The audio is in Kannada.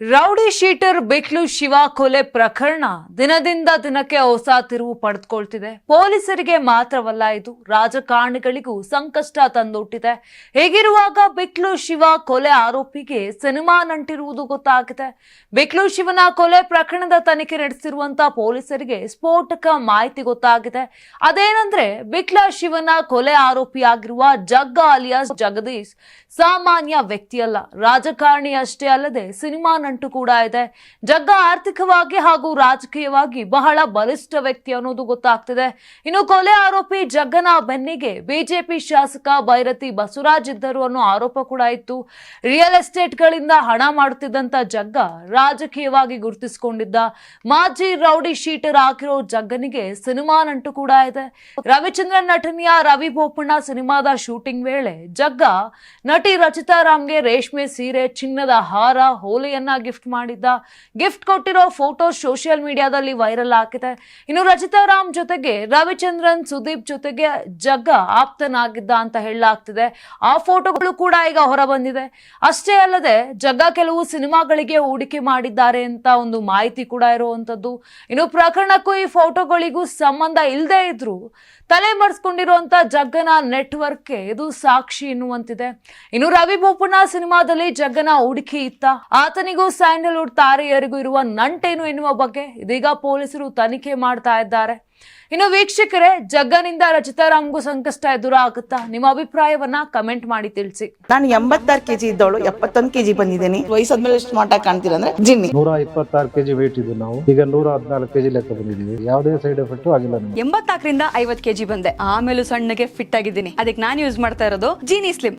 ರೌಡಿ ಶೀಟರ್ ಬಿಕ್ಲು ಶಿವ ಕೊಲೆ ಪ್ರಕರಣ ದಿನದಿಂದ ದಿನಕ್ಕೆ ಹೊಸ ತಿರುವು ಪಡೆದುಕೊಳ್ತಿದೆ. ಪೊಲೀಸರಿಗೆ ಮಾತ್ರವಲ್ಲ, ಇದು ರಾಜಕಾರಣಿಗಳಿಗೂ ಸಂಕಷ್ಟ ತಂದೊಟ್ಟಿದೆ ಹೇಗಿರುವಾಗ ಬಿಕ್ಲು ಶಿವ ಕೊಲೆ ಆರೋಪಿಗೆ ಸಿನಿಮಾ ನಂಟಿರುವುದು ಗೊತ್ತಾಗಿದೆ. ಬಿಕ್ಲು ಶಿವನ ಕೊಲೆ ಪ್ರಕರಣದ ತನಿಖೆ ನಡೆಸಿರುವಂತಹ ಪೊಲೀಸರಿಗೆ ಸ್ಫೋಟಕ ಮಾಹಿತಿ ಗೊತ್ತಾಗಿದೆ. ಅದೇನಂದ್ರೆ ಬಿಕ್ಲ ಶಿವನ ಕೊಲೆ ಆರೋಪಿಯಾಗಿರುವ ಜಗ್ಗ ಅಲಿಯಾಸ್ ಜಗದೀಶ್ ಸಾಮಾನ್ಯ ವ್ಯಕ್ತಿಯಲ್ಲ. ರಾಜಕಾರಣಿ ಅಷ್ಟೇ ಅಲ್ಲದೆ, ಸಿನಿಮಾ ನಂಟು ಕೂಡ ಇದೆ. ಜಗ್ಗ ಆರ್ಥಿಕವಾಗಿ ಹಾಗೂ ರಾಜಕೀಯವಾಗಿ ಬಹಳ ಬಲಿಷ್ಠ ವ್ಯಕ್ತಿ ಅನ್ನೋದು ಗೊತ್ತಾಗ್ತಿದೆ. ಇನ್ನು ಕೊಲೆ ಆರೋಪಿ ಜಗ್ಗನ ಬೆನ್ನಿಗೆ ಬಿಜೆಪಿ ಶಾಸಕ ಭೈರತಿ ಬಸವರಾಜ್ ಇದ್ದರು ಅನ್ನೋ ಆರೋಪ ಕೂಡ ಇತ್ತು. ರಿಯಲ್ ಎಸ್ಟೇಟ್ ಗಳಿಂದ ಹಣ ಮಾಡುತ್ತಿದ್ದಂತ ಜಗ್ಗ ರಾಜಕೀಯವಾಗಿ ಗುರುತಿಸಿಕೊಂಡಿದ್ದ ಮಾಜಿ ರೌಡಿ ಶೀಟರ್ ಆಗಿರೋ ಜಗ್ಗನಿಗೆ ಸಿನಿಮಾ ನಂಟು ಕೂಡ ಇದೆ. ರವಿಚಂದ್ರನ್ ನಟನೆಯ ರವಿ ಬೋಪಣ್ಣ ಸಿನಿಮಾದ ಶೂಟಿಂಗ್ ವೇಳೆ ಜಗ್ಗ ನಟಿ ರಚಿತಾ ರಾಮ್ಗೆ ರೇಷ್ಮೆ ಸೀರೆ, ಚಿನ್ನದ ಹಾರ, ಹೋಲಿಯನ್ನ ಗಿಫ್ಟ್ ಮಾಡಿದ್ದ. ಗಿಫ್ಟ್ ಕೊಟ್ಟಿರೋ ಫೋಟೋ ಸೋಷಿಯಲ್ ಮೀಡಿಯಾದಲ್ಲಿ ವೈರಲ್ ಆಗಿದೆ. ಇನ್ನು ರಚಿತಾ ರಾಮ್ ಜೊತೆಗೆ ರವಿಚಂದ್ರನ್ ಸುದೀಪ್ ಜೊತೆಗೆ ಜಗ್ಗ ಆಪ್ತನಾಗಿದ್ದ ಅಂತ ಹೇಳಲಾಗ್ತಿದೆ. ಆ ಫೋಟೋಗಳು ಕೂಡ ಈಗ ಹೊರ ಬಂದಿದೆ ಅಷ್ಟೇ ಅಲ್ಲದೆ ಜಗ್ಗ ಕೆಲವು ಸಿನಿಮಾಗಳಿಗೆ ಹೂಡಿಕೆ ಮಾಡಿದ್ದಾರೆ ಅಂತ ಒಂದು ಮಾಹಿತಿ ಕೂಡ ಇರುವಂತದ್ದು. ಇನ್ನು ಪ್ರಕರಣಕ್ಕೂ ಈ ಫೋಟೋಗಳಿಗೂ ಸಂಬಂಧ ಇಲ್ಲದೆ ಇದ್ರು ತಲೆ ಮರೆಸ್ಕೊಂಡಿರುವಂತ ಜಗ್ಗನ ನೆಟ್ವರ್ಕ್ಗೆ ಇದು ಸಾಕ್ಷಿ ಎನ್ನುವಂತಿದೆ. ಇನ್ನು ರವಿ ಬೋಪಣ್ಣ ಸಿನಿಮಾದಲ್ಲಿ ಜಗ್ಗನ ಹುಡುಕಿ ಇತ್ತ. ಆತನಿಗೂ ಸ್ಯಾಂಡಲ್ವುಡ್ ತಾರೆಯರಿಗೂ ಇರುವ ನಂಟೇನು ಎನ್ನುವ ಬಗ್ಗೆ ಇದೀಗ ಪೊಲೀಸರು ತನಿಖೆ ಮಾಡ್ತಾ ಇದ್ದಾರೆ. ಇನ್ನು ವೀಕ್ಷಕರೇ ಜಗ್ಗನಿಂದ ರಚಿತಾರಾಮ್ಗೂ ಸಂಕಷ್ಟ ಎದುರಾಗುತ್ತಾ ನಿಮ್ಮ ಅಭಿಪ್ರಾಯವನ್ನ ಕಮೆಂಟ್ ಮಾಡಿ ತಿಳಿಸಿ. ನಾನು ಎಂಬತ್ತಾರು ಕೆಜಿ ಇದ್ದವಳು ಎಪ್ಪತ್ತೊಂದು ಕೆಜಿ ಬಂದಿದ್ದೀನಿ. ವಯಸ್ಸಾದ್ಮೇಲೆ ಎಷ್ಟು ಮಾಟ ಕಾಣ್ತೀರ ಅಂದ್ರೆ ಜಿನ್ನಿ. ನೂರ ಇಪ್ಪತ್ತಾರು ಕೆಜಿ ವೇಟ್ ಇದ್ದು ನಾವು. ಈಗ ನೂರ ಹದಿನಾಲ್ಕು ಕೆಜಿ ಲೆಕ್ಕ ಬಂದಿದ್ದೀವಿ. ಯಾವುದೇ ಸೈಡ್ ಎಫೆಕ್ಟ್ ಆಗಿಲ್ಲ ನಮಗೆ. ಎಂಬತ್ನಾಲ್ಕರಿಂದ ಐವತ್ ಕೆಜಿ ಬಂದೆ. ಆಮೇಲೂ ಸಣ್ಣಗೆ ಫಿಟ್ ಆಗಿದ್ದೀನಿ. ಅದಕ್ಕೆ ನಾನು ಯೂಸ್ ಮಾಡ್ತಾ ಇರೋದು ಜೀನಿ ಸ್ಲಿಮ್